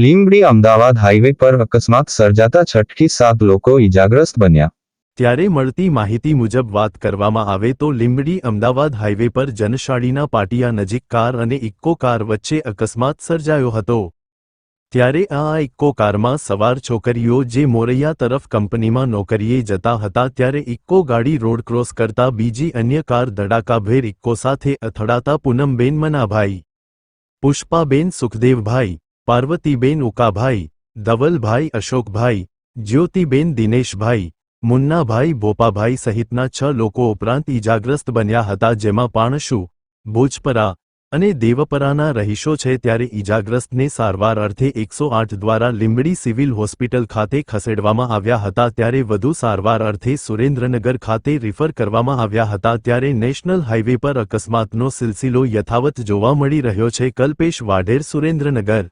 Limbdi Ahmedabad highway પર અકસ્માત સર્જાતા છઠથી સાત લોકો ઇજાગ્રસ્ત બન્યા. ત્યારે મળતી માહિતી મુજબ વાત કરવામાં આવે તો લીંબડી અમદાવાદ હાઈવે પર જનશાળીના પાટિયા નજીક કાર અને ઇક્કો કાર વચ્ચે અકસ્માત સર્જાયો હતો. ત્યારે આ ઇક્કો કારમાં સવાર છોકરીઓ જે મોરૈયા તરફ કંપનીમાં નોકરીએ જતા હતા ત્યારે ઇક્કો ગાડી રોડ ક્રોસ કરતા બીજી અન્ય કાર ધડાકાભેર ઇક્કો સાથે અથડાતા પૂનમબેન મનાભાઈ, પુષ્પાબેન સુખદેવભાઈ પાર્વતીબેન ઉકાભાઈ, ધવલભાઈ અશોકભાઈ, જ્યોતિબેન દિનેશભાઈ, મુન્નાભાઈ ભોપાભાઈ સહિતના છ લોકો ઉપરાંત ઈજાગ્રસ્ત બન્યા હતા જેમાં પાણશુ ભોજપરા અને દેવપરાના રહીશો છે ત્યારે ઈજાગ્રસ્તને સારવાર અર્થે એકસો આઠ દ્વારા લીંબડી સિવિલ હોસ્પિટલ ખાતે ખસેડવામાં આવ્યા હતા ત્યારે વધુ સારવાર અર્થે સુરેન્દ્રનગર ખાતે રિફર કરવામાં આવ્યા હતા ત્યારે નેશનલ હાઇવે પર અકસ્માતનો સિલસિલો યથાવત જોવા મળી રહ્યો છે. કલ્પેશ વાઢેર, સુરેન્દ્રનગર